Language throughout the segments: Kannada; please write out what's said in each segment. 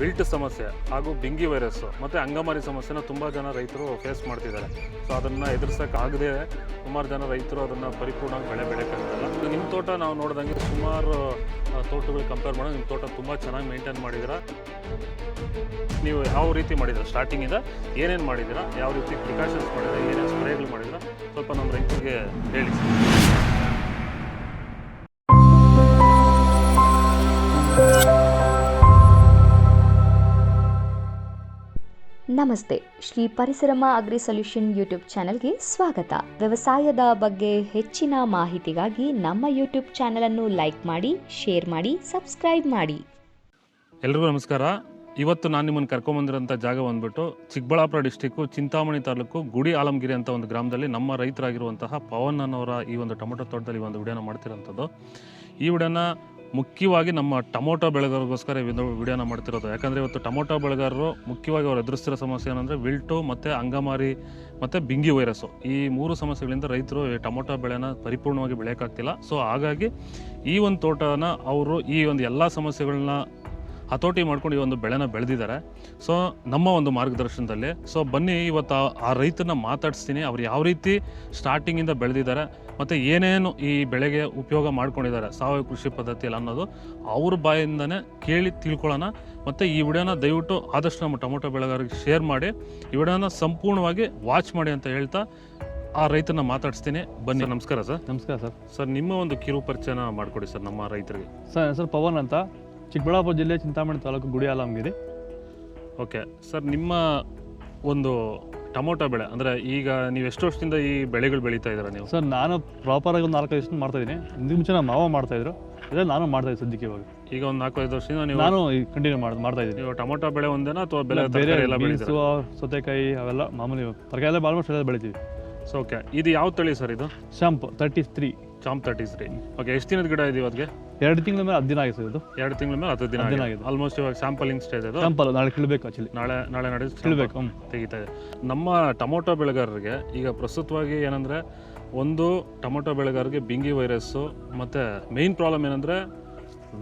ವಿಲ್ಟ್ ಸಮಸ್ಯೆ ಹಾಗೂ ಬಿಂಗಿ ವೈರಸ್ ಮತ್ತು ಅಂಗಮಾರಿ ಸಮಸ್ಯೆನ ತುಂಬ ಜನ ರೈತರು ಫೇಸ್ ಮಾಡ್ತಿದ್ದಾರೆ. ಸೊ ಅದನ್ನು ಎದುರಿಸೋಕ್ಕಾಗದೇ ಸುಮಾರು ಜನ ರೈತರು ಅದನ್ನು ಪರಿಪೂರ್ಣವಾಗಿ ಬೆಳೆ ಬೆಳೆಯೋಕ್ಕಾಗಲ್ಲ ನಿಮ್ಮ ತೋಟ ನಾವು ನೋಡಿದಂಗೆ ಸುಮಾರು ತೋಟಗಳು ಕಂಪೇರ್ ಮಾಡೋದು ನಿಮ್ಮ ತೋಟ ತುಂಬ ಚೆನ್ನಾಗಿ ಮೇಂಟೈನ್ ಮಾಡಿದ್ದೀರಾ ನೀವು ಯಾವ ರೀತಿ ಮಾಡಿದ್ದೀರಾ ಸ್ಟಾರ್ಟಿಂಗಿಂದ ಏನೇನು ಮಾಡಿದ್ದೀರಾ ಯಾವ ರೀತಿ ಪ್ರಿಕಾಷನ್ಸ್ ಮಾಡಿದ್ರೆ? ಏನೇನು ಸ್ಪ್ರೇಗಳು ಮಾಡಿದ್ದೀರಾ ಸ್ವಲ್ಪ ನಮ್ಮ ರೈತರಿಗೆ ಹೇಳಿ ನಮಸ್ತೆ. Shri Parisarama agri solution YouTube ಚಾನೆಲ್ಗೆ ಸ್ವಾಗತ. ವ್ಯವಸಾಯದ ಬಗ್ಗೆ ಹೆಚ್ಚಿನ ಮಾಹಿತಿಗಾಗಿ ನಮ್ಮ ಯೂಟ್ಯೂಬ್ ಚಾನೆಲನ್ನು ಲೈಕ್ ಮಾಡಿ, ಶೇರ್ ಮಾಡಿ, ಸಬ್ಸ್ಕ್ರೈಬ್ ಮಾಡಿ. ಎಲ್ರಿಗೂ ನಮಸ್ಕಾರ. ಇವತ್ತು ನಾನು ನಿಮ್ಮನ್ನು ಕರ್ಕೊಂಬಂದಿರೋಂಥ ಜಾಗ ಬಂದ್ಬಿಟ್ಟು ಚಿಕ್ಕಬಳ್ಳಾಪುರ ಡಿಸ್ಟಿಕ್ಕು, ಚಿಂತಾಮಣಿ ತಾಲೂಕು, ಗುಡಿ ಆಲಮಗಿರಿ ಅಂತ ಒಂದು ಗ್ರಾಮದಲ್ಲಿ ನಮ್ಮ ರೈತರಾಗಿರುವಂತಹ ಪವನ್ ಅನ್ನೋರ ಈ ಒಂದು ಟೊಮೊಟೊ ತೋಟದಲ್ಲಿ ಒಂದು ವಿಡಿಯೋನ ಮಾಡ್ತಿರೋಂಥದ್ದು. ಈ ವಿಡಿಯೋನ ಮುಖ್ಯವಾಗಿ ನಮ್ಮ ಟೊಮೊಟೊ ಬೆಳೆಗಾರರಿಗೋಸ್ಕರ ವಿಡಿಯೋನ ಮಾಡ್ತಿರೋದು. ಯಾಕಂದರೆ ಇವತ್ತು ಟೊಮೊಟೊ ಬೆಳೆಗಾರರು ಮುಖ್ಯವಾಗಿ ಅವ್ರು ಎದುರಿಸ್ತಿರೋ ಸಮಸ್ಯೆ ಏನಂದರೆ ವಿಲ್ಟು ಮತ್ತು ಅಂಗಮಾರಿ ಮತ್ತು ಬಿಂಗಿ ವೈರಸ್ಸು ಈ ಮೂರು ಸಮಸ್ಯೆಗಳಿಂದ ರೈತರು ಟೊಮೊಟೊ ಬೆಳೆನ ಪರಿಪೂರ್ಣವಾಗಿ ಬೆಳೆಯೋಕ್ಕಾಗ್ತಿಲ್ಲ. ಸೊ ಹಾಗಾಗಿ ಈ ಒಂದು ತೋಟನ ಅವರು ಈ ಒಂದು ಎಲ್ಲ ಸಮಸ್ಯೆಗಳನ್ನ ಹತೋಟಿ ಮಾಡ್ಕೊಂಡು ಈ ಒಂದು ಬೆಳೆನ ಬೆಳೆದಿದ್ದಾರೆ. ಸೊ ನಮ್ಮ ಒಂದು ಮಾರ್ಗದರ್ಶನದಲ್ಲಿ ಸೊ ಬನ್ನಿ ಇವತ್ತು ಆ- ರೈತನ ಮಾತಾಡಿಸ್ತೀನಿ. ಅವ್ರು ಯಾವ ರೀತಿ ಸ್ಟಾರ್ಟಿಂಗಿಂದ ಬೆಳೆದಿದ್ದಾರೆ ಮತ್ತು ಏನೇನು ಈ ಬೆಳೆಗೆ ಉಪಯೋಗ ಮಾಡ್ಕೊಂಡಿದ್ದಾರೆ ಸಾವಯವ ಕೃಷಿ ಪದ್ಧತಿಯಲ್ಲಿ ಅನ್ನೋದು ಅವ್ರ ಬಾಯಿಂದನೇ ಕೇಳಿ ತಿಳ್ಕೊಳ್ಳೋಣ. ಮತ್ತು ಈ ವಿಡಿಯೋನ ದಯವಿಟ್ಟು ಆದಷ್ಟು ನಮ್ಮ ಟೊಮೊಟೊ ಬೆಳೆಗಾರರಿಗೆ ಶೇರ್ ಮಾಡಿ ಈ ವಿಡಿಯೋನ ಸಂಪೂರ್ಣವಾಗಿ ವಾಚ್ ಮಾಡಿ ಅಂತ ಹೇಳ್ತಾ ಆ ರೈತನ ಮಾತಾಡಿಸ್ತೀನಿ. ಬನ್ನಿ ನಮಸ್ಕಾರ ಸರ್. ನಮಸ್ಕಾರ ಸರ್. ಸರ್ ನಿಮ್ಮ ಒಂದು ಕಿರು ಪರಿಚಯನ ಮಾಡಿಕೊಡಿ ಸರ್ ನಮ್ಮ ರೈತರಿಗೆ. ಸರ್ ಸರ್ ಪವನ್ ಅಂತ. ಚಿಕ್ಕಬಳ್ಳಾಪುರ ಜಿಲ್ಲೆ ಚಿಂತಾಮಣಿ ತಾಲೂಕು ಗುಡಿ ಆಲಮಗಿರಿ ಓಕೆ ಸರ್ ನಿಮ್ಮ ಒಂದು ಟೊಮೊಟೊ ಬೆಳೆ ಅಂದರೆ ಈಗ ನೀವು ಎಷ್ಟು ವರ್ಷದಿಂದ ಈ ಬೆಳೆಗಳು ಬೆಳೀತಾ ಇದ್ದೀರಾ ನೀವು? ಸರ್ ನಾನು ಪ್ರಾಪರಾಗಿ ಒಂದು ನಾಲ್ಕೈದು ವರ್ಷದಿಂದ ಮಾಡ್ತಾ ಇದ್ದೀನಿ. ಇದಕ್ಕೆ ಮುಂಚೆ ನಮ್ಮ ಮಾವ ಮಾಡ್ತಾಯಿದ್ರು ಇದ್ರಲ್ಲಿ ನಾನು ಮಾಡ್ತಾ ಇದ್ದೀನಿ ಸದ್ಯಕ್ಕೆ ಇವಾಗ. ಈಗ ಒಂದು ನಾಲ್ಕೈದು ವರ್ಷದಿಂದ ನೀವು ನಾನು ಕಂಟಿನ್ಯೂ ಮಾಡಿ ಮಾಡ್ತಾ ಇದ್ದೀನಿ. ನೀವು ಟೊಮೊಟೊ ಬೆಳೆ ಒಂದೇನಾ ಅಥವಾ ಬೆಳೆ ಬೇರೆ ಎಲ್ಲ ಬೆಳೆಸುವ ಸೌತೆಕಾಯಿ ಅವೆಲ್ಲ ಮಾಮೂಲಿ ತರಕಾರಿ ಎಲ್ಲ ಭಾಳ ಎಲ್ಲ ಬೆಳಿತೀವಿ. ಸೊ ಓಕೆ ಇದು ಯಾವ ತಳಿ ಸರ್ ಇದು? Champ thirty three champ thirty three okay ಎಷ್ಟು ದಿನದ ಗಿಡ ಇದೆ ಇವತ್ತಿಗೆ ಎರಡು ತಿಂಗಳ ಮೇಲೆ ಹತ್ತು ದಿನ ಆಗಿದೆ ಸರ್ ಇದು. ಎರಡು ತಿಂಗಳ ಮೇಲೆ ಹತ್ತು ದಿನ ದಿನ ಆಗಿದೆ. ಆಲ್ಮೋಸ್ಟ್ ಇವಾಗ ಸ್ಯಾಂಪಲಿಂಗ್ ಸ್ಟೇಜ್ ಅದು. ಸ್ಯಾಂಪಲ್ ನಾಳೆ ಕೀಳ್ಬೇಕು ಆಕ್ಚುಲಿ ನಾಳೆ ನಾಳೆ ನಡೆದು ಕೀಳ್ಬೇಕು ತೆಗಿತಾ ಇದೆ. ನಮ್ಮ ಟೊಮೊಟೊ ಬೆಳೆಗಾರರಿಗೆ ಈಗ ಪ್ರಸ್ತುತವಾಗಿ ಏನಂದರೆ ಒಂದು ಟೊಮೊಟೊ ಬೆಳೆಗಾರರಿಗೆ ಬಿಂಗಿ ವೈರಸ್ಸು ಮತ್ತು ಮೇಯ್ನ್ ಪ್ರಾಬ್ಲಮ್ ಏನಂದರೆ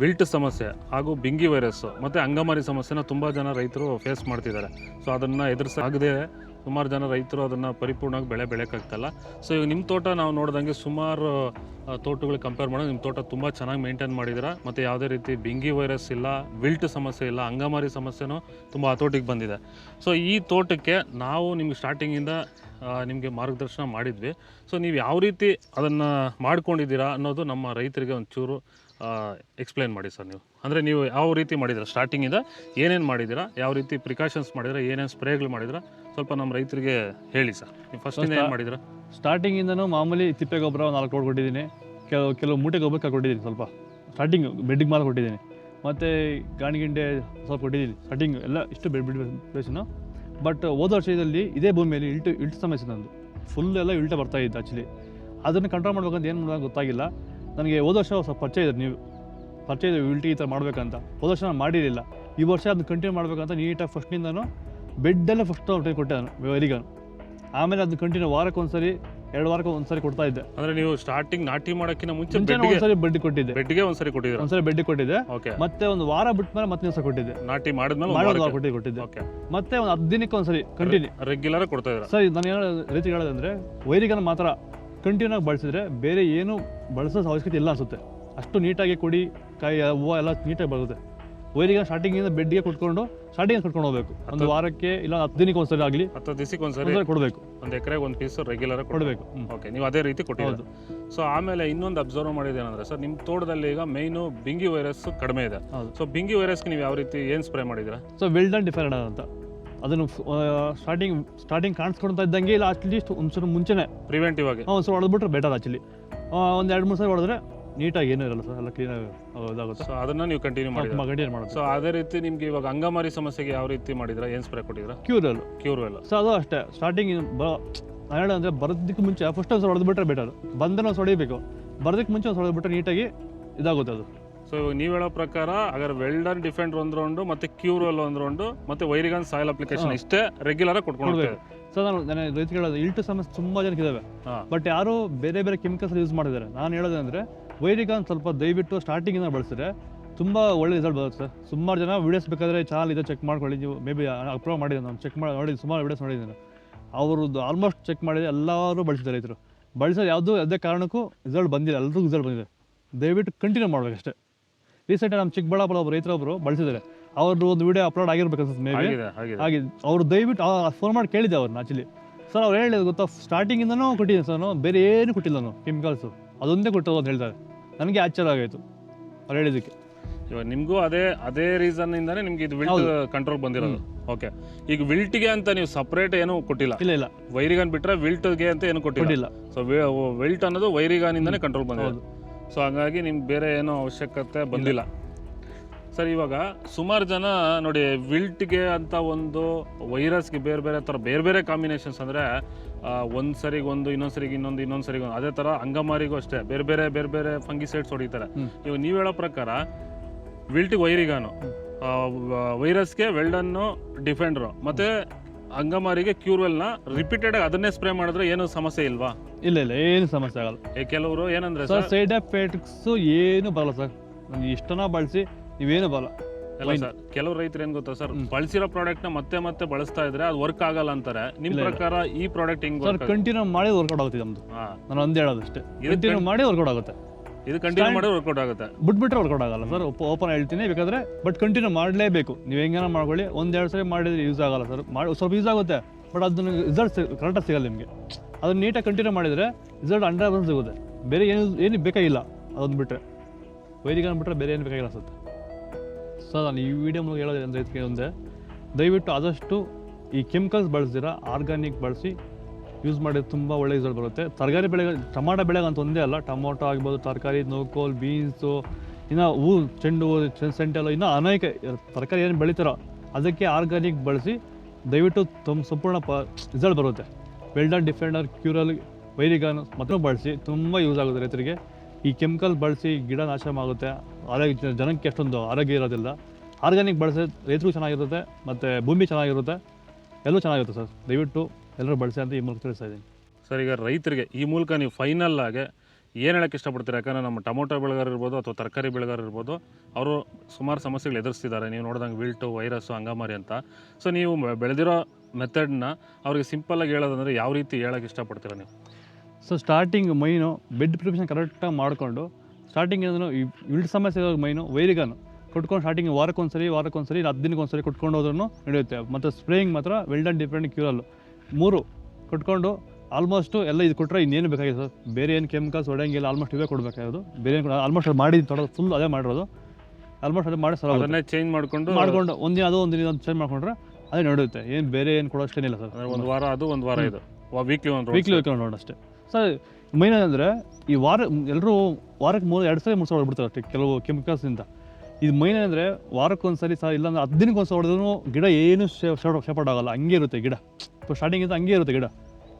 ವಿಲ್ಟ್ ಸಮಸ್ಯೆ ಹಾಗೂ ಬಿಂಗಿ ವೈರಸ್ಸು ಮತ್ತು ಅಂಗಮಾರಿ ಸಮಸ್ಯೆನ ತುಂಬ ಜನ ರೈತರು ಫೇಸ್ ಮಾಡ್ತಿದ್ದಾರೆ. ಸೊ ಅದನ್ನು ಎದುರಿಸಾಗದೆ ಸುಮಾರು ಜನ ರೈತರು ಅದನ್ನು ಪರಿಪೂರ್ಣವಾಗಿ ಬೆಳೆ ಬೆಳೆಯೋಕ್ಕಾಗ್ತಲ್ಲ. ಸೊ ಈಗ ನಿಮ್ಮ ತೋಟ ನಾವು ನೋಡ್ದಂಗೆ ಸುಮಾರು ತೋಟಗಳು ತೋಟಗಳಿಗೆ ಕಂಪೇರ್ ಮಾಡೋದು ನಿಮ್ಮ ತೋಟ ತುಂಬ ಚೆನ್ನಾಗಿ ಮೇಂಟೈನ್ ಮಾಡಿದ್ದೀರಾ ಮತ್ತು ಯಾವುದೇ ರೀತಿ ಬಿಂಗಿ ವೈರಸ್ ಇಲ್ಲ ವಿಲ್ಟ್ ಸಮಸ್ಯೆ ಇಲ್ಲ, ಅಂಗಮಾರಿ ಸಮಸ್ಯೆನೂ ತುಂಬ ಹತೋಟಿಗೆ ಬಂದಿದೆ. ಸೊ ಈ ತೋಟಕ್ಕೆ ನಾವು ನಿಮ್ಗೆ ಸ್ಟಾರ್ಟಿಂಗಿಂದ ನಿಮಗೆ ಮಾರ್ಗದರ್ಶನ ಮಾಡಿದ್ವಿ. ಸೊ ನೀವು ಯಾವ ರೀತಿ ಅದನ್ನು ಮಾಡ್ಕೊಂಡಿದ್ದೀರಾ ಅನ್ನೋದು ನಮ್ಮ ರೈತರಿಗೆ ಒಂಚೂರು ಎಕ್ಸ್ಪ್ಲೈನ್ ಮಾಡಿ ಸರ್ ನೀವು. ಅಂದರೆ ನೀವು ಯಾವ ರೀತಿ ಮಾಡಿದ್ದೀರಾ? ಸ್ಟಾರ್ಟಿಂಗಿಂದ ಏನೇನು ಮಾಡಿದ್ದೀರಾ? ಯಾವ ರೀತಿ ಪ್ರಿಕಾಷನ್ಸ್ ಮಾಡಿದ್ದೀರಾ? ಏನೇನು ಸ್ಪ್ರೇಗಳು ಮಾಡಿದ್ದೀರಾ? ಸ್ವಲ್ಪ ನಮ್ಮ ರೈತರಿಗೆ ಹೇಳಿ ಸರ್. ನೀವು ಫಸ್ಟ್ ಏನು ಮಾಡಿದ್ದೀರಾ? ಸ್ಟಾರ್ಟಿಂಗಿಂದನೂ ಮಾಮೂಲಿ ತಿಪ್ಪೆ ಗೊಬ್ಬರ ನಾಲ್ಕು ಲೋಡ್ ಕೊಟ್ಟಿದ್ದೀನಿ ಕೆಲವು ಕೆಲವು ಮೂಟೆ ಗೊಬ್ಬರ ಕೊಟ್ಟಿದ್ದೀನಿ ಸ್ವಲ್ಪ. ಸ್ಟಾರ್ಟಿಂಗ್ ಬೆಡ್ಡಿಗೆ ಮಾತ್ರ ಕೊಟ್ಟಿದ್ದೀನಿ. ಮತ್ತು ಗಾಣಿಗಿಂಡೆ ಸ್ವಲ್ಪ ಕೊಟ್ಟಿದ್ದೀನಿ. ಸ್ಟಾರ್ಟಿಂಗ್ ಎಲ್ಲ ಇಷ್ಟು ಬೆಡ್ ಬಿಡ್ ಪ್ಲೇಸನ್ನು ಬಟ್ ಹೋದ ವರ್ಷದಲ್ಲಿ ಇದೇ ಭೂಮಿಯಲ್ಲಿ ಇಲ್ಟು ಇಲ್ಟು ಸಮಸ್ಯೆ ನಂದು ಫುಲ್ ಎಲ್ಲ ಇಲ್ಟ ಬರ್ತಾ ಇತ್ತು ಆ್ಯಕ್ಚುಲಿ ಅದನ್ನು ಕಂಟ್ರೋಲ್ ಮಾಡ್ಬೇಕಂತ ಏನು ಮಾಡೋದು ಗೊತ್ತಾಗಿಲ್ಲ. ನನಗೆ ಹೋದ ವರ್ಷ ಸ್ವಲ್ಪ ಪರಿಚಯ ಇದೆ ನೀವು. ಪರಿಚಯ ಇದೆ ಉಲ್ಟಿ ಈ ಥರ ಮಾಡಬೇಕಂತ. ಹೋದ ವರ್ಷ ನಾನು ಮಾಡಿರಲಿಲ್ಲ. ಈ ವರ್ಷ ಅದನ್ನ ಕಂಟಿನ್ಯೂ ಮಾಡಬೇಕಂತ ನೀಟಾಗಿ ಫಸ್ಟ್ನಿಂದನೂ ಬೆಡ್ಡೆಲ್ಲ ಫಸ್ಟ್ ಟೈಮ್ ಕೊಟ್ಟೆ ನಾನು ವರಿಗಾನು ಆಮೇಲೆ ಅದನ್ನ ಕಂಟಿನ್ಯೂ ವಾರಕ್ಕೆ ಒಂದ್ಸರಿ ಎರಡು ವಾರಕ್ಕೆ ಒಂದ್ಸರಿ ಕೊಡ್ತಾ ಇದ್ದೆ. ಅಂದ್ರೆ ನೀವು ಸ್ಟಾರ್ಟಿಂಗ್ ನಾಟಿ ಮಾಡೋಕ್ಕಿಂತ ಮುಂಚೆ ಒಂದ್ಸರಿ ಬೆಡ್ ಕೊಟ್ಟಿದ್ದೆ. ಬೆಡ್ಗೆ ಒಂದ್ಸರಿ ಕೊಟ್ಟಿದ್ದೆ ಒಂದ್ಸರಿ ಬೆಡ್ ಕೊಟ್ಟಿದ್ದೆ. ಓಕೆ ಮತ್ತೆ ಒಂದು ವಾರ ಬಿಟ್ಮೇಲೆ ಮತ್ತೆ ದಿವಸ ಕೊಟ್ಟಿದ್ದೆ. ನಾಟಿ ಮಾಡಿದ್ಮೇಲೆ ಕೊಟ್ಟಿದ್ದೆ ಓಕೆ ಮತ್ತೆ ಒಂದು ಹತ್ತು ದಿನಕ್ಕೆ ಒಂದ್ಸರಿ ಕಂಟಿನ್ಯೂ ರೆಗ್ಯುಲರ್ ಕೊಡ್ತಾ ಇದ್ದಾರೆ? ಸರ್ ನಾನು ಏನು ರೀತಿ ಹೇಳೋದಂದ್ರೆ ವೈರಿಗನ ಮಾತ್ರ ಕಂಟಿನ್ಯೂ ಆಗಿ ಬಳಸಿದ್ರೆ ಬೇರೆ ಏನು ಬಳಸೋ ಅವಶ್ಯಕತೆ ಇಲ್ಲ ಅನ್ಸುತ್ತೆ. ಅಷ್ಟು ನೀಟಾಗಿ ಕೊಡಿ ಕಾಯಿ ಹೂವು ಎಲ್ಲ ನೀಟಾಗಿ ಬರುತ್ತೆ. ವೈರಿಗೆ ಸ್ಟಾರ್ಟಿಂಗಿಂದ ಬೆಡ್ಗೆ ಕೊಟ್ಕೊಂಡು ಸ್ಟಾರ್ಟಿಂಗ್ ಕೊಟ್ಕೊಂಡು ಹೋಗ್ಬೇಕು. ಒಂದು ವಾರಕ್ಕೆ ಇಲ್ಲ ಹತ್ತು ದಿನಕ್ಕೆ ಒಂದ್ಸರಿ ಆಗಲಿ ಹತ್ತು ದಿವಸಕ್ಕೆ ಒಂದ್ಸರಿ ಕೊಡಬೇಕು. ಒಂದು ಎಕರೆಗೆ ಒಂದು ಪೀಸ್ ರೆಗ್ಯುಲರ್ ಕೊಡಬೇಕು. ಓಕೆ ನೀವು ಅದೇ ರೀತಿ ಕೊಟ್ಟಿರೋದು ಸೊ ಆಮೇಲೆ ಇನ್ನೊಂದು ಅಬ್ಸರ್ವ್ ಮಾಡಿದ್ದೇನೆಂದ್ರೆ ಸರ್ ನಿಮ್ಮ ತೋಟದಲ್ಲಿ ಈಗ ಮೈನು ಬಿಂಗಿ ವೈರಸ್ ಕಡಿಮೆ ಇದೆ. ಸೊ ಬಿಂಗಿ ವೈರಸ್ಗೆ ನೀವು ಯಾವ ರೀತಿ ಏನು ಸ್ಪ್ರೇ ಮಾಡಿದ್ದೀರಾ? ಸೊ ವೆಲ್ ಡನ್ ಡಿಫರೆಂಟ್ ಅಂತ ಅದನ್ನು ಸ್ಟಾರ್ಟಿಂಗ್ ಸ್ಟಾರ್ಟಿಂಗ್ ಕಾಣಿಸ್ಕೊಳ್ತಾ ಇದ್ದಂಗೆ ಇಲ್ಲ ಅಟ್ಲೀಸ್ಟ್ ಒಂದ್ಸಲ ಮುಂಚೆನೆ. ಪ್ರಿವೆಂಟಿವ್ ಆಗಿ. ಒಂದ್ಸಲ ಹೊಡೆದ್ಬಿಟ್ರೆ ಬೆಟರ್ ಆ್ಯಕ್ಚುಲಿ ಒಂದು ಎರಡು ಮೂರು ಸಲ ಹೊಡೆದ್ರೆ ನೀಟಾಗಿ ಏನೂ ಇರಲ್ಲ ಸರ್ ಎಲ್ಲ ಕ್ಲೀನಾಗಿ ಇದಾಗುತ್ತೆ. ಸೊ ಅದನ್ನ ನೀವು ಕಂಟಿನ್ಯೂ ಮಾಡಿ ಕಂಟಿನ್ಯೂ ಮಾಡೋದು ಸೊ ಅದೇ ರೀತಿ ನಿಮ್ಗೆ ಇವಾಗ ಅಂಗಮಾರಿ ಸಮಸ್ಯೆಗೆ ಯಾವ ರೀತಿ ಮಾಡಿದ್ರೆ ಏನು ಸ್ಪ್ರೇ ಕೊಟ್ಟಿದ್ರೆ ಕ್ಯೂರ್ ಅಲ್ಲ ಕ್ಯೂರ್ ಅಲ್ಲ ಸೊ ಅದು ಅಷ್ಟೇ. ಸ್ಟಾರ್ಟಿಂಗ್ ಬ ಅಂದರೆ ಬರೋದಕ್ಕೆ ಮುಂಚೆ ಫಸ್ಟ್ ಒಂದು ಹೊಡೆದ್ಬಿಟ್ರೆ ಬೆಟರ್ ಬಂದರೆ ಒಂದು ಹೊಡಿಬೇಕು. ಬರೋದಕ್ಕೆ ಮುಂಚೆ ಒಂದು ಹೊಡೆದ್ಬಿಟ್ರೆ ನೀಟಾಗಿ ಇದಾಗುತ್ತೆ ಅದು. ಸೊ ಇವಾಗ ನೀವು ಹೇಳೋ ಪ್ರಕಾರ ಅಗರ್ ವೆಲ್ಡರ್ ಡಿಫೆಂಡರ್ ಒಂದು ರೌಂಡು ಮತ್ತೆ ಕ್ಯೂರಲ್ ಒಂದು ರೌಂಡು ಮತ್ತೆ ವೈರಿಗನ್ ಸಾಯಿಲ್ ಅಪ್ಲಿಕೇಶನ್ ಇಷ್ಟೇ ರೆಗ್ಯುಲರ್ ಆಗಿ ಕೊಟ್ಕೊಂಡು. ಸೊ ನಾನು ನಾನು ರೈತರಿಗೆ ಹೇಳೋದು ಇಲ್ಟು ಸಮಸ್ಯೆ ತುಂಬ ಜನಕ್ಕೆ ಇದಾವೆ. ಬಟ್ ಯಾರು ಬೇರೆ ಬೇರೆ ಕೆಮಿಕಲ್ಸ್ ಯೂಸ್ ಮಾಡಿದ್ದಾರೆ. ನಾನು ಹೇಳೋದಂದ್ರೆ ವೈರಿಗಾನ್ ಸ್ವಲ್ಪ ದಯವಿಟ್ಟು ಸ್ಟಾರ್ಟಿಂಗಿಂದ ಬಳಸಿದ್ರೆ ತುಂಬ ಒಳ್ಳೆ ರಿಸಲ್ಟ್ ಬರುತ್ತೆ ಸರ್. ಸುಮಾರು ಜನ ವೀಡಿಯೋಸ್ ಬೇಕಾದರೆ ಚಾನಲ್ ಇದೆ ಚೆಕ್ ಮಾಡ್ಕೊಳ್ಳಿ. ನೀವು ಮೇ ಬಿ ಅಪ್ರೂವ್ ಮಾಡಿದ್ದೆ ನಾನು ಚೆಕ್ ಮಾಡಿ ನೋಡಿ ಸುಮಾರು ವೀಡಿಯೋಸ್ ನೋಡಿದ್ದೀನಿ. ಅವ್ರದ್ದು ಆಲ್ಮೋಸ್ಟ್ ಚೆಕ್ ಮಾಡಿದ್ರೆ ಎಲ್ಲರೂ ಬಳಸಿದ್ದಾರೆ ರೈತರು. ಬಳಸೋದು ಯಾವುದೂ ಯಾವುದೇ ಕಾರಣಕ್ಕೂ ರಿಸಲ್ಟ್ ಬಂದಿಲ್ಲ. ಎಲ್ಲರಿಗೂ ರಿಸಲ್ಟ್ ಬಂದಿದೆ. ದಯವಿಟ್ಟು ಕಂಟಿನ್ಯೂ ಮಾಡ್ಬೇಕಷ್ಟೇ. ರೀಸೆಂಟಾಗಿ ನಮ್ಮ ಚಿಕ್ಕಬಳ್ಳಾಪುರ ಒಬ್ಬರು ರೈತರೊಬ್ಬರು ಬಳಸಿದ್ದಾರೆ. ಅವ್ರದ್ದು ಒಂದು ವಿಡಿಯೋ ಅಪ್ಲೋಡ್ ಆಗಿರ್ಬೇಕು ಅನ್ಸುತ್ತೆ ಮೇ ಬಿ ಹಾಗೆ ಅವ್ರು ದಯವಿಟ್ಟು ಫೋನ್ ಮಾಡಿ ಕೇಳಿದ್ದೆ ಅವ್ರನ್ನ ಆ್ಯಕ್ಚುಲಿ ಸರ್ ಅವ್ರು ಹೇಳಿದ್ರು ಗೊತ್ತಾ ಸ್ಟಾರ್ಟಿಂಗಿಂದನೂ ಕೊಟ್ಟಿದ್ದೀನಿ ಸರ್ ನಾನು ಬೇರೆ ಏನು ಕೊಟ್ಟಿಲ್ಲ ನಾನು ಕೆಮಿಕಲ್ಸು ಅದೊಂದೇ ಕೊಟ್ಟರು ಅಂತ ಹೇಳ್ತಾರೆ. ನನಗೆ ಆಶ್ಚರ್ಯ ಆಗಾಯಿತು ಅವ್ರು ಹೇಳಿದ್ದಕ್ಕೆ. ಇವಾಗ ನಿಮಗೂ ಅದೇ ಅದೇ ರೀಸನ್ ಇಂದಾನೆ ನಿಮ್ಗೆ ಇದು ವಿಲ್ಟ್ ಕಂಟ್ರೋಲ್ ಬಂದಿರೋದು. ಓಕೆ ಈಗ ವಿಲ್ಟ್ಗೆ ಅಂತ ನೀವು ಸಪ್ರೇಟ್ ಏನು ಕೊಟ್ಟಿಲ್ಲ. ಇಲ್ಲ ಇಲ್ಲ. ವೈರಿಗನ್ ಬಿಟ್ರೆ ವಿಲ್ಟ್ಗೆ ಅಂತ ಏನು ಕೊಟ್ಟಿಲ್ಲ. ಸೊ ವಿಲ್ಟ್ ಅನ್ನೋದು ವೈರಿಗಾನಿಂದಾನೇ ಕಂಟ್ರೋಲ್ ಬಂದಿದೆ. ಹೌದು. ಸೊ ಹಾಗಾಗಿ ನಿಮ್ಗೆ ಬೇರೆ ಏನೋ ಅವಶ್ಯಕತೆ ಬಂದಿಲ್ಲ. ಸರ್ ಇವಾಗ ಸುಮಾರು ಜನ ನೋಡಿ ವಿಲ್ಟ್ಗೆ ಅಂತ ಒಂದು ವೈರಸ್ಗೆ ಬೇರೆ ಬೇರೆ ಥರ ಬೇರೆ ಬೇರೆ ಕಾಂಬಿನೇಷನ್ಸ್ ಅಂದರೆ ಒಂದು ಸರಿಗೆ ಒಂದು ಇನ್ನೊಂದು ಸರಿಗೆ ಇನ್ನೊಂದು ಇನ್ನೊಂದು ಸರಿಗೆ ಒಂದು ಅದೇ ಥರ ಅಂಗಮಾರಿಗೂ ಅಷ್ಟೇ ಬೇರೆ ಬೇರೆ ಬೇರೆ ಬೇರೆ ಫಂಗಿಸೈಡ್ಸ್ ಹೊಡಿತಾರೆ. ಇವಾಗ ನೀವು ಹೇಳೋ ಪ್ರಕಾರ ವಿಲ್ಟ್ಗೆ ವೈರಿಗಾನು ವೈರಸ್ಗೆ ವೆಲ್ಡನ್ನು ಡಿಫೆಂಡ್ರು ಮತ್ತು ಅಂಗಮಾರಿಗೆ ಕ್ಯೂರ್ವೆಲ್ನ ರಿಪೀಟೆಡ್ ಅದನ್ನೇ ಸ್ಪ್ರೇ ಮಾಡಿದ್ರೆ ಏನು ಸಮಸ್ಯೆ ಇಲ್ವಾ? ಇಲ್ಲ ಇಲ್ಲ ಏನು ಸಮಸ್ಯೆ ಆಗಲ್ಲ. ಏ, ಕೆಲವರು ಏನಂದ್ರೆ ಸರ್ ಸರ್? ಸೈಡ್ ಎಫೆಕ್ಟ್ಸ್ ಏನು ಬರಲ್ಲ ಸರ್. ನೀವು ಇಷ್ಟನ ಬಳಸಿ ನೀವೇನು ಬರಲ್ಲ. ಸರ್ ಕೆಲವು ರೈತರು ಏನ್ ಗೊತ್ತಾ ಸರ್. ಬಳಸಿರೋ ಪ್ರಾಡಕ್ಟ್ನ ಮತ್ತೆ ಮತ್ತೆ ಬಳಸ್ತಾ ಇದ್ರೆ ಅದು ವರ್ಕ್ ಆಗಲ್ಲ ಅಂತಾರೆ. ನಿಮ್. ಪ್ರಕಾರ ಈ ಪ್ರಾಡಕ್ಟ್ ಹಿಂಗ್ ಸರ್ ವರ್ಕ್ ಕಂಟಿನ್ಯೂ ಮಾಡಿ ವರ್ಕೌಟ್ ಆಗುತ್ತೆ ನಮ್ದು. ನಾನು ಒಂದೇ ಹೇಳೋದು ಅಷ್ಟೇ. ಕಂಟಿನ್ಯೂ ಮಾಡಿ ವರ್ಕೌಟ್ ಆಗುತ್ತೆ. ಇದು ಕಂಟಿನ್ಯೂ ಮಾಡಿದ್ರೆ ವರ್ಕೌಟ್ ಆಗುತ್ತೆ. ಬಿಟ್ಬಿಟ್ರೆ ವರ್ಕೌಟ್ ಆಗಲ್ಲ ಸರ್ ಓಪನ್ ಹೇಳ್ತೀನಿ. ಬೇಕಾದ್ರೆ ಬಟ್ ಕಂಟಿನ್ಯೂ ಮಾಡಲೇಬೇಕು. ನೀವು ಹೆಂಗಾನ ಮಾಡ್ಕೊಳ್ಳಿ. ಒಂದೆರಡು ಸರಿ ಮಾಡಿದ್ರೆ ಯೂಸ್ ಆಗಲ್ಲ ಸರ್ ಮಾಡಿ ಸ್ವಲ್ಪ ಯೂಸ್ ಆಗುತ್ತೆ. ಬಟ್ ಅದನ್ನ ರಿಸಲ್ಟ್ ಕರೆಕ್ಟಾಗಿ ಸಿಗಲ್ಲ ನಿಮಗೆ. ಅದನ್ನ ನೀಟಾಗಿ ಕಂಟಿನ್ಯೂ ಮಾಡಿದರೆ ರಿಸಲ್ಟ್ ಹಂಡ್ರೆಡ್ ಪರ್ಸೆಂಟ್ ಸಿಗುತ್ತೆ. ಬೇರೆ ಏನು ಏನು ಬೇಕಾಗಿಲ್ಲ. ಅದೊಂದು ಬಿಟ್ಟರೆ ವೈದಿಕ ಬಿಟ್ಟರೆ ಬೇರೆ ಏನು ಬೇಕಾಗಿಲ್ಲ ಅನ್ಸುತ್ತೆ ಸರ್ ನಾನು ಈ ವಿಡಿಯೋ ಮೂಲಕ ಹೇಳೋದು ಅಂದರೆ ಇದಕ್ಕೆ ಒಂದೇ. ದಯವಿಟ್ಟು ಆದಷ್ಟು ಈ ಕೆಮಿಕಲ್ಸ್ ಬಳಸ್ದಿರ ಆರ್ಗಾನಿಕ್ ಬಳಸಿ ಯೂಸ್ ಮಾಡಿದ್ರೆ ತುಂಬ ಒಳ್ಳೆ ರಿಸಲ್ಟ್ ಬರುತ್ತೆ. ತರಕಾರಿ ಬೆಳೆಗೆ, ಟೊಮಾಟೊ ಬೆಳೆಗೆ ಅಂತ ಒಂದೇ ಅಲ್ಲ, ಟೊಮೊಟೊ ಆಗ್ಬೋದು, ತರಕಾರಿ ನೋಕೋಲ್ ಬೀನ್ಸು ಇನ್ನು ಹೂ, ಚೆಂಡು ಹೂ ಸೆಂಟೆಲ್ಲ ಇನ್ನೂ ಅನೇಕ ತರಕಾರಿ ಏನು ಬೆಳಿತಾರೋ ಅದಕ್ಕೆ ಆರ್ಗಾನಿಕ್ ಬಳಸಿ ದಯವಿಟ್ಟು ತುಂಬ ಸಂಪೂರ್ಣ ಪ ರಿಸಲ್ಟ್ ಬರುತ್ತೆ. ವೆಲ್ಡನ್ ಡಿಫೆಂಡರ್ ಕ್ಯೂರಲ್ ವೈರಿಗನ್ ಮತ್ತು ಬಳಸಿ ತುಂಬ ಯೂಸ್ ಆಗುತ್ತೆ ರೈತರಿಗೆ. ಈ ಕೆಮಿಕಲ್ ಬಳಸಿ ಗಿಡ ನಾಶ ಆಗುತ್ತೆ. ಆರೋಗ್ಯ ಜನಕ್ಕೆ ಎಷ್ಟೊಂದು ಆರೋಗ್ಯ ಇರೋದಿಲ್ಲ. ಆರ್ಗ್ಯಾನಿಕ್ ಬಳಸಿ ರೈತರು ಚೆನ್ನಾಗಿರುತ್ತೆ, ಮತ್ತು ಭೂಮಿ ಚೆನ್ನಾಗಿರುತ್ತೆ. ಎಲ್ಲೂ ಚೆನ್ನಾಗಿರುತ್ತೆ ಸರ್. ದಯವಿಟ್ಟು ಎಲ್ಲರೂ ಬಳಸಿ ಅಂತ ಈ ಮೂಲಕ ತಿಳಿಸ್ತಾ ಇದ್ದೀನಿ. ಸರ್ ಈಗ ರೈತರಿಗೆ ಈ ಮೂಲಕ ನೀವು ಫೈನಲ್ ಆಗಿ ಏನು ಹೇಳೋಕ್ಕೆ ಇಷ್ಟಪಡ್ತೀರಾ? ಯಾಕಂದರೆ ನಮ್ಮ ಟೊಮೊಟೊ ಬೆಳೆಗಾರ ಇರ್ಬೋದು ಅಥವಾ ತರಕಾರಿ ಬೆಳೆಗಾರ ಇರ್ಬೋದು ಅವರು ಸುಮಾರು ಸಮಸ್ಯೆಗಳು ಎದುರಿಸ್ತಿದ್ದಾರೆ. ನೀವು ನೋಡಿದಂಗೆ ವಿಲ್ಟು ವೈರಸ್ಸು ಹಂಗಾಮಾರಿ ಅಂತ. ಸೊ ನೀವು ಬೆಳೆದಿರೋ ಮೆಥಡ್ನ ಅವ್ರಿಗೆ ಸಿಂಪಲ್ಲಾಗಿ ಹೇಳೋದಂದರೆ ಯಾವ ರೀತಿ ಹೇಳೋಕ್ಕೆ ಇಷ್ಟಪಡ್ತೀರಾ ನೀವು? So starting main bed preparation ಕರೆಕ್ಟಾಗಿ ಮಾಡಿಕೊಂಡು ಸ್ಟಾರ್ಟಿಂಗ್ ಏನಂದ್ರೆ ಈ ವಿಲ್ಟ್ ಸಮಸ್ಯೆ ಇರೋ ಮೈನು ವೈರಿಗಾನು ಕೊಟ್ಕೊಂಡು ಸ್ಟಾರ್ಟಿಂಗ್ ವಾರಕ್ಕೊಂದ್ಸರಿ ವಾರಕ್ಕೊಂದ್ಸರಿ ಹತ್ತು ದಿನಕ್ಕೊಂದ್ಸರಿ ಕೊಟ್ಕೊಂಡು ಹೋದ್ರೂ ನಡೆಯುತ್ತೆ. ಮತ್ತು ಸ್ಪ್ರೇಯಿಂಗ್ ಮಾತ್ರ ವೆಲ್ಡನ್ ಡಿಫ್ರೆಂಟ್ ಕ್ಯೂರಲ್ ಮೂರು ಕೊಟ್ಕೊಂಡು ಆಲ್ಮೋಸ್ಟು ಎಲ್ಲ ಇದು ಕೊಟ್ಟರೆ ಇನ್ನೇನು ಬೇಕಾಗಿದೆ ಸರ್? ಬೇರೆ ಏನು ಕೆಮಿಕಲ್ಸ್ ಹೊಡೆಯಂಗಿಲ್ಲ ಆಲ್ಮೋಸ್ಟ್ ಇವೇ ಕೊಡಬೇಕಾಗಿರೋದು. ಬೇರೆ ಏನು ಆಲ್ಮೋಸ್ಟ್ ಅದು ಮಾಡಿ ತೊಡೋದು ಫುಲ್ ಅದೇ ಮಾಡಿರೋದು. ಆಲ್ಮೋಸ್ಟ್ ಅದೇ ಮಾಡಿ ಸರ್ ಅದನ್ನೇ ಚೇಂಜ್ ಮಾಡಿಕೊಂಡು ಮಾಡ್ಕೊಂಡು ಒಂದಿನ ಅದು ಒಂದಿನ ಒಂದು ಚೇಂಜ್ ಮಾಡ್ಕೊಂಡ್ರೆ ಅದೇ ನಡೆಯುತ್ತೆ. ಏನು ಬೇರೆ ಏನು ಕೊಡೋಷ್ಟೇನಿಲ್ಲ ಸರ್. ಒಂದು ವಾರ ಅದು ಒಂದು ವಾರ ಇದು. ವೀಕ್ಲಿ ಒಂದು ವೀಕ್ಲಿ ವೀಕ್ಲಿ ನೋಡೋಣ ಅಷ್ಟೇ. ಸರ್ ಮೈನ್ ಏನಂದರೆ ಈ ವಾರ ಎಲ್ಲರೂ ವಾರಕ್ಕೆ ಮೂರು ಎರಡು ಸಲ ಮೂರು ಸಾವಿರ ಅಷ್ಟೇ ಕೆಲವು ಕೆಮಿಕಲ್ಸಿಂದ ಇದು ಮೈನ್ ಅಂದರೆ ವಾರಕ್ಕೊಂದ್ಸರಿ ಸಹ, ಇಲ್ಲಾಂದ್ರೆ ಹತ್ತು ದಿನಕ್ಕೆ ಒಂದು ಸಲ ಹೊಡೆದ್ರೂ ಗಿಡ ಏನು ಶೇಡ್ ಆಗಲ್ಲ, ಹಂಗೆ ಇರುತ್ತೆ ಗಿಡ. ಸ್ಟಾರ್ಟಿಂಗಿಂದ ಹಂಗೆ ಇರುತ್ತೆ ಗಿಡ.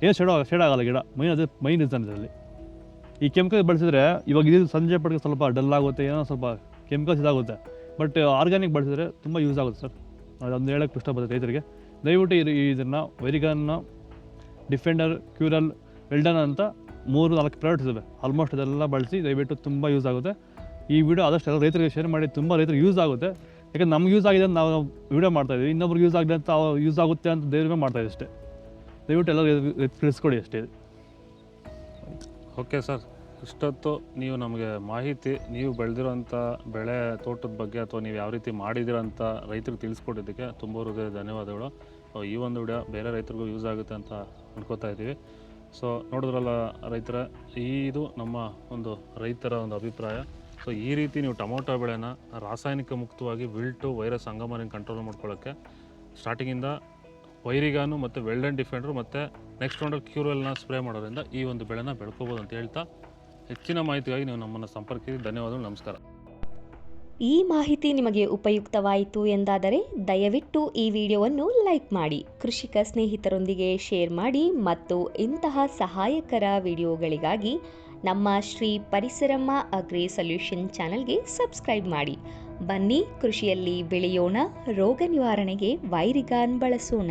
ಏನು ಶೇಡ್ ಶೇಡ್ ಆಗಲ್ಲ ಗಿಡ. ಮೈನ್ ಅದೇ ಮೈನ್ ರೀಸನ್ ಇದರಲ್ಲಿ. ಈ ಕೆಮಿಕಲ್ ಬಳಸಿದ್ರೆ ಇವಾಗ ಇದು ಸಂಜೆ ಪಡೆಗೆ ಸ್ವಲ್ಪ ಡಲ್ ಆಗುತ್ತೆ, ಏನೋ ಸ್ವಲ್ಪ ಕೆಮಿಕಲ್ಸ್ ಇದಾಗುತ್ತೆ. ಬಟ್ ಆರ್ಗ್ಯಾನಿಕ್ ಬಳಸಿದ್ರೆ ತುಂಬ ಯೂಸ್ ಆಗುತ್ತೆ ಸರ್ ಅದೊಂದು ಹೇಳೋಕ್ಕೆ ಇಷ್ಟಪಡುತ್ತೆ ರೈತರಿಗೆ. ದಯವಿಟ್ಟು ಇದು ಇದನ್ನು ವೈರಿಗನ್ನ ಡಿಫೆಂಡರ್ ಕ್ಯೂರಲ್ ವೆಲ್ಡನ್ ಅಂತ ಮೂರು ನಾಲ್ಕು ಪ್ರಾಡಕ್ಟ್ಸ್ ಇದಾವೆ. ಆಲ್ಮೋಸ್ಟ್ ಅದೆಲ್ಲ ಬಳಸಿ ದಯವಿಟ್ಟು ತುಂಬ ಯೂಸ್ ಆಗುತ್ತೆ. ಈ ವಿಡಿಯೋ ಆದಷ್ಟು ಎಲ್ಲ ರೈತರಿಗೆ ಶೇರ್ ಮಾಡಿ, ತುಂಬ ರೈತರಿಗೆ ಯೂಸ್ ಆಗುತ್ತೆ. ಯಾಕಂದ್ರೆ ನಮ್ಗೆ ಯೂಸ್ ಆಗಿದೆ ಅಂತ ನಾವು ವಿಡಿಯೋ ಮಾಡ್ತಾಯಿದ್ದೀವಿ ಇನ್ನೊಬ್ರಿಗೆ ಯೂಸ್ ಆಗಲಿ ಅಂತ ಯೂಸ್ ಆಗುತ್ತೆ ಅಂತ ದೇವ್ರಿಗೆ ಮಾಡ್ತಾ ಅಷ್ಟೇ. ದಯವಿಟ್ಟು ಎಲ್ಲ ತಿಳಿಸ್ಕೊಡಿ ಅಷ್ಟೇ. ಓಕೆ ಸರ್ ಇಷ್ಟೊತ್ತು ನೀವು ನಮಗೆ ಮಾಹಿತಿ, ನೀವು ಬೆಳೆದಿರೋಂಥ ಬೆಳೆ ತೋಟದ ಬಗ್ಗೆ ಅಥವಾ ನೀವು ಯಾವ ರೀತಿ ಮಾಡಿದಿರೋ ಅಂತ ರೈತರಿಗೆ ತಿಳಿಸ್ಕೊಟ್ಟಿದ್ದಕ್ಕೆ ತುಂಬ ಹೃದಯ ಧನ್ಯವಾದಗಳು. ಈ ಒಂದು ವಿಡಿಯೋ ಬೇರೆ ರೈತರಿಗೂ ಯೂಸ್ ಆಗುತ್ತೆ ಅಂತ ಅಂದ್ಕೋತಾ ಇದ್ದೀವಿ. ಸೊ ನೋಡಿದ್ರಲ್ಲ ರೈತರ, ಈ ಇದು ನಮ್ಮ ಒಂದು ರೈತರ ಒಂದು ಅಭಿಪ್ರಾಯ. ಸೊ ಈ ರೀತಿ ನೀವು ಟೊಮೊಟೊ ಬೆಳೆನ ರಾಸಾಯನಿಕ ಮುಕ್ತವಾಗಿ ವಿಲ್ಟು ವೈರಸ್ ಅಂಗಮಾರಿನ ಕಂಟ್ರೋಲ್ ಮಾಡ್ಕೊಳ್ಳೋಕ್ಕೆ ಸ್ಟಾರ್ಟಿಂಗಿಂದ ವೈರಿಗಾನು ಮತ್ತು ವೆಲ್ಡನ್ ಡಿಫೆಂಡ್ರು ಮತ್ತು ನೆಕ್ಸ್ಟ್ ರೌಂಡಲ್ಲಿ ಕ್ಯೂರಲ್ನ ಸ್ಪ್ರೇ ಮಾಡೋದ್ರಿಂದ ಈ ಒಂದು ಬೆಳೆನ ಬೆಳ್ಕೋಬೋದು ಅಂತ ಹೇಳ್ತಾ ಹೆಚ್ಚಿನ ಮಾಹಿತಿಗಾಗಿ ನೀವು ನಮ್ಮನ್ನು ಸಂಪರ್ಕಿಸಿ. ಧನ್ಯವಾದಗಳು. ನಮಸ್ಕಾರ. ಈ ಮಾಹಿತಿ ನಿಮಗೆ ಉಪಯುಕ್ತವಾಯಿತು ಎಂದಾದರೆ ದಯವಿಟ್ಟು ಈ ವಿಡಿಯೋವನ್ನು ಲೈಕ್ ಮಾಡಿ, ಕೃಷಿಕ ಸ್ನೇಹಿತರೊಂದಿಗೆ ಶೇರ್ ಮಾಡಿ ಮತ್ತು ಇಂತಹ ಸಹಾಯಕರ ವಿಡಿಯೋಗಳಿಗಾಗಿ ನಮ್ಮ ಶ್ರೀ ಪರಿಸರಮ್ಮ ಅಗ್ರಿ ಸೊಲ್ಯೂಷನ್ ಚಾನಲ್ಗೆ ಸಬ್ಸ್ಕ್ರೈಬ್ ಮಾಡಿ. ಬನ್ನಿ, ಕೃಷಿಯಲ್ಲಿ ಬೆಳೆಯೋಣ, ರೋಗ ನಿವಾರಣೆಗೆ ವೈರಿಗಾನ್ ಬಳಸೋಣ.